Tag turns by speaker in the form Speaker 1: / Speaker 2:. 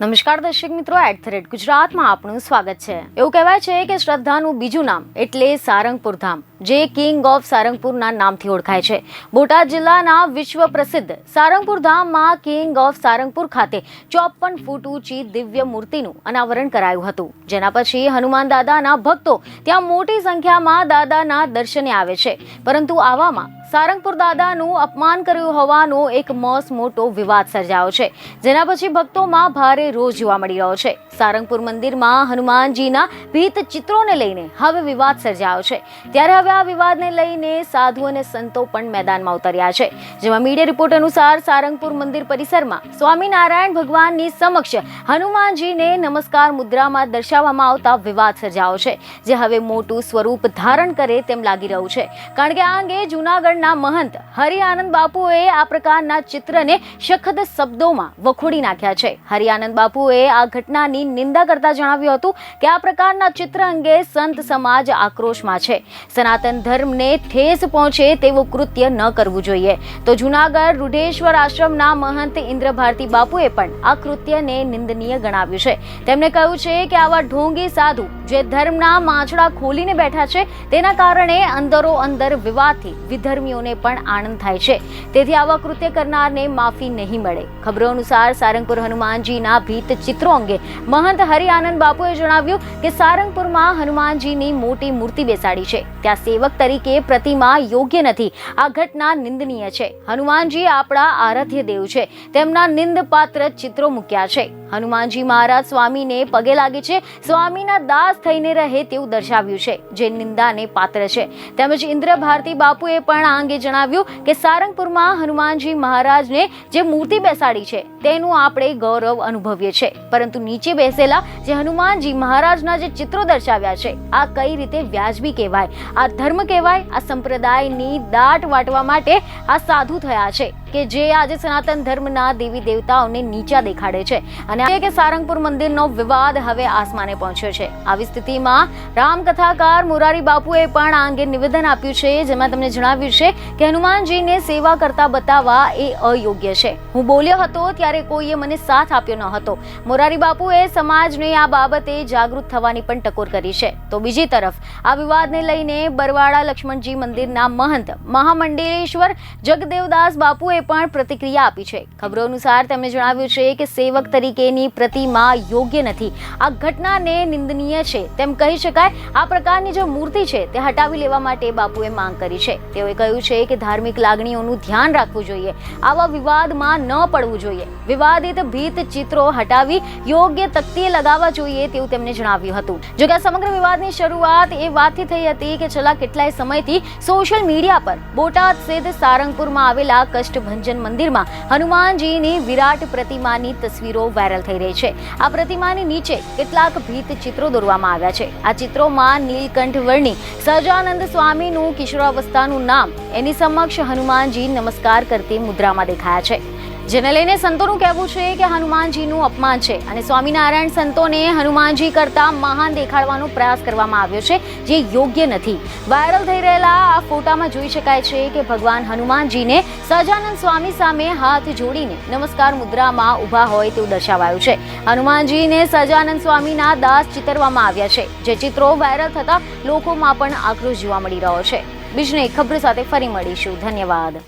Speaker 1: નમસ્કાર દર્શક મિત્રો એટ ધ રેટ ગુજરાતમાં આપનું સ્વાગત છે. એવું કહેવાય છે કે શ્રદ્ધાનું બીજું નામ એટલે સારંગપુર ધામ, જે કિંગ ઓફ સારંગપુરના નામથી ઓળખાય છે. બોટાદ જિલ્લાના વિશ્વ પ્રસિદ્ધ સારંગપુર ધામમાં કિંગ ઓફ સારંગપુર ખાતે ચોપન ફૂટ ઊંચી દિવ્ય મૂર્તિનું અનાવરણ કરાયું હતું. જેના પછી હનુમાન દાદાના ભક્તો ત્યાં મોટી સંખ્યામાં દાદાના દર્શને આવે છે. પરંતુ આવામાં સારંગપુર દાદાનું અપમાન કર્યું હોવાનો એક મોસ મોટો વિવાદ સર્જાયો છે, જેના પછી ભક્તોમાં ભારે રોષ જોવા મળી રહ્યો છે. સારંગપુર મંદિરમાં હનુમાનજીના ભીત ચિત્રોને લઈને હવે વિવાદ સર્જાયો છે. ત્યારે હવે આ વિવાદને લઈને સાધુ અને સંતો પણ મેદાનમાં ઉતર્યા છે. જેમાં મીડિયા રિપોર્ટ અનુસાર સારંગપુર મંદિર પરિસરમાં સ્વામિનારાયણ ભગવાનની સમક્ષ હનુમાનજીને નમસ્કાર મુદ્રામાં દર્શાવવામાં આવતા વિવાદ સર્જાયો છે, જે હવે મોટું સ્વરૂપ ધારણ કરે તેમ લાગી રહ્યું છે. કારણ કે આ અંગે જૂનાગઢના મહંત હરિ આનંદ બાપુએ આ પ્રકારના ચિત્રને સખત શબ્દોમાં વખોડી નાખ્યા છે. હરિ આનંદ બાપુએ આ ઘટનાની નિંદા કરતા જણાવ્યું હતું કે આ પ્રકારના ચિત્ર અંગે સંત સમાજ આક્રોશમાં છે. સનાતન ધર્મને ઠેસ પહોંચે તેવું કૃત્ય ન કરવું જોઈએ. તો જૂનાગઢ રૂઢેશ્વર આશ્રમના મહંત ઇન્દ્ર ભારતી બાપુએ પણ આ કૃત્યને નિંદનીય ગણાવ્યું છે. તેમણે કહ્યું છે કે આવા ઢોંગી સાધુ જે ધર્મના માછડા ખોલીને બેઠા છે, તેના કારણે અંદરો અંદર વિવાદથી વિધર્મીઓને પણ આનંદ થાય છે. તેથી આવા કૃત્ય કરનારને માફી નહીં મળે. ખબરો અનુસાર સારંગપુર હનુમાનજીના ભીત ચિત્રો અંગે મહંત હરિ આનંદ બાપુએ જણાવ્યું કે સારંગપુરમાં હનુમાનજીની મોટી મૂર્તિ બેસાડી છે. ત્યાં સેવક તરીકે પ્રતિમા યોગ્ય નથી. આ ઘટના નિંદનીય છે. હનુમાનજી આપણા આરાધ્ય દેવ છે. તેમના નિંદપાત્ર ચિત્રો મૂક્યા છે. હનુમાનજી મહારાજ સ્વામીને પગે લાગે છે. સ્વામીના દાસ થઈને રહે તેવું દર્શાવ્યું છે, જે નિંદાને પાત્ર છે. તેમજ ઇન્દ્ર ભારતી બાપુએ પણ આ અંગે જણાવ્યું કે સારંગપુરમાં હનુમાનજી મહારાજને જે મૂર્તિ બેસાડી છે, તેનું આપણે ગૌરવ અનુભવીએ છીએ. પરંતુ નીચે બેસેલા જે હનુમાનજી મહારાજના જે ચિત્રો દર્શાવ્યા છે, આ કઈ રીતે વ્યાજબી કહેવાય? આ ધર્મ કહેવાય? આ સંપ્રદાયની દાટ વાટવા માટે આ સાધુ થયા છે. કે જે આજે સનાતન ધર્મના દેવી દેવતાઓને નીચા દેખાડે છે અને કે સારંગપુર મંદિરનો વિવાદ હવે આસમાને પહોંચ્યો છે. આવી સ્થિતિમાં રામકથાકાર મુરારી બાપુએ પણ આ અંગે નિવેદન આપ્યું છે, જેમાં તમને જણાવ્યું છે કે હનુમાનજીને સેવા કરતા બતાવવા એ અયોગ્ય છે. હું બોલ્યો હતો ત્યારે કોઈએ મને સાથ આપ્યો ન હતો. મોરારી બાપુએ સમાજને આ બાબતે જાગૃત થવાની પણ ટકોર કરી છે. તો બીજી તરફ, આ વિવાદને લઈને બરવાડા લક્ષ્મણજી મંદિરના મહંત મહામંડલેશ્વર જગદેવદાસ બાપુએ પણ પ્રતિક્રિયા આપી છે. ખબરો અનુસાર તેમણે જણાવ્યું છે કે સેવક તરીકેની પ્રતિમા યોગ્ય નથી. આ ઘટનાને નિંદનીય છે. તેમ કહી શકાય, આ પ્રકારની જે મૂર્તિ છે, તે હટાવી લેવા માટે બાપુએ માંગ કરી છે. તેઓએ કહ્યું છે કે ધાર્મિક લાગણીઓનું ધ્યાન રાખવું જોઈએ. આવા વિવાદમાં ન પડવું જોઈએ. વિવાદિત ભીત ચિત્રો હટાવી યોગ્ય તકતીએ લગાવવા જોઈએ તેવું તેમણે જણાવ્યું હતું. જોકે આ સમગ્ર વિવાદની શરૂઆત એ વાતથી થઈ હતી કે છેલ્લા કેટલાય સમયથી સોશિયલ મીડિયા પર બોટાદ સ્થિત સારંગપુરમાં આવેલા કષ્ટભંજન મંદિરમાં હનુમાનજીની વિરાટ પ્રતિમાની તસવીરો વાયરલ થઈ રહી છે. આ પ્રતિમાની નીચે કેટલાક ભીત ચિત્રો દોરવામાં આવ્યા છે. આ ચિત્રોમાં નીલકંઠ વર્ણી, સહજાનંદ સ્વામીનું કિશોરાવસ્થાનું નામ, એની સમક્ષ હનુમાનજી નમસ્કાર કરતી મુદ્રામાં દેખાયા છે. જેને લઈને સંતોનું કહેવું છે કે હનુમાનજીનું અપમાન છે અને સ્વામિનારાયણ સંતોને હનુમાનજી કરતા મહાન દેખાડવાનો પ્રયાસ કરવામાં આવ્યો છે જે યોગ્ય નથી. વાયરલ થઈ રહેલા આ ફોટામાં જોઈ શકાય છે કે ભગવાન હનુમાનજીને સહજાનંદ સ્વામી સામે હાથ જોડીને નમસ્કાર મુદ્રામાં ઊભા હોય તેવું દર્શાવાયું છે. હનુમાનજીને સહજાનંદ સ્વામીના દાસ ચિતરવામાં આવ્યા છે, જે ચિત્રો વાયરલ થતાં લોકોમાં પણ આક્રોશ જોવા મળી રહ્યો છે. બીજને ખબર સાથે ફરી મળીશું. ધન્યવાદ.